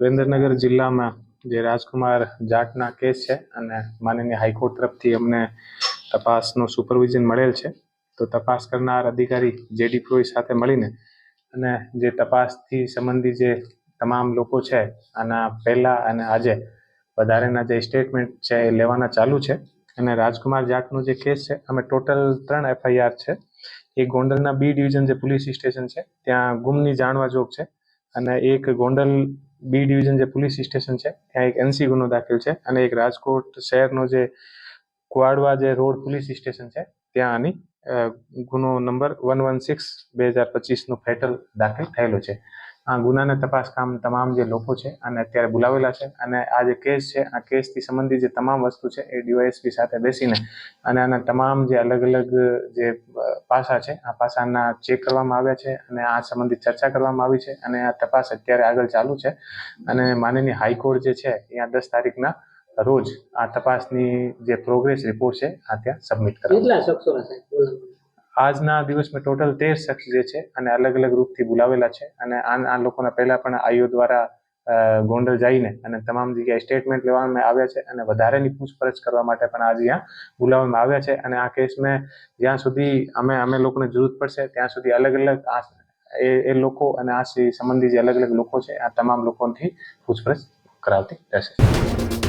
સુરેન્દ્રનગર જિલ્લામાં જે રાજકુમાર જાટના કેસ છે અને માનનીય હાઈકોર્ટ તરફથી અમને તપાસનું સુપરવિઝન મળેલ છે, તો તપાસ કરનાર અધિકારી જેડી પ્રોઈ સાથે મળીને અને જે તપાસથી સંબંધી જે તમામ લોકો છે, આના પહેલા અને આજે વધારેના જે સ્ટેટમેન્ટ છે એ લેવાના ચાલુ છે. અને રાજકુમાર જાટનો જે કેસ છે, અમે ટોટલ ત્રણ એફઆઈઆર છે. એ ગોંડલના બી ડિવિઝન જે પોલીસ સ્ટેશન છે, ત્યાં ગુમની જાણવા જોગ છે. અને એક ગોંડલ બી ડિવિઝન જે પોલીસ સ્ટેશન છે, ત્યાં એક એનસી ગુનો દાખલ છે અને એક રાજકોટ શહેરનો જે કુવાડવા જે રોડ પોલીસ સ્ટેશન છે, ત્યાં આની ગુનો નંબર વન વન સિક્સ બે હજાર પચીસનો ફેટલ દાખલ થયેલો છે. આ ગુનાને તપાસ કામ તમામ જે લોકો છે અને અત્યારે બોલાવેલા છે અને આ જે કેસ છે, આ કેસથી સંબંધિત જે તમામ વસ્તુ છે એ ડીવાયએસપી સાથે બેસીને અને આના તમામ જે અલગ અલગ જે પાસા છે, આ પાસાના ચેક કરવામાં આવ્યા છે અને આ સંબંધિત ચર્ચા કરવામાં આવી છે અને આ તપાસ અત્યારે આગળ ચાલુ છે અને માનનીય હાઈકોર્ટ જે છે અહીંયા દસ તારીખના રોજ આ તપાસની જે પ્રોગ્રેસ રિપોર્ટ છે, આ ત્યાં સબમિટ કરે કેટલા બોલાવવાના? આજના દિવસમાં ટોટલ તેર શખ્સ જે છે અને અલગ અલગ રૂપથી બોલાવેલા છે અને આ આ લોકોના પહેલા પણ આઈઓ દ્વારા ગોંડલ જઈને અને તમામ જગ્યાએ સ્ટેટમેન્ટ લેવામાં આવ્યા છે અને વધારેની પૂછપરછ કરવા માટે પણ આજે અહીંયા બોલાવવામાં આવ્યા છે અને આ કેસમાં જ્યાં સુધી અમે અમે લોકોને જરૂર પડશે ત્યાં સુધી અલગ અલગ આ, એ એ લોકો અને આ સંબંધી જે અલગ અલગ લોકો છે, આ તમામ લોકોથી પૂછપરછ કરાવતી રહેશે.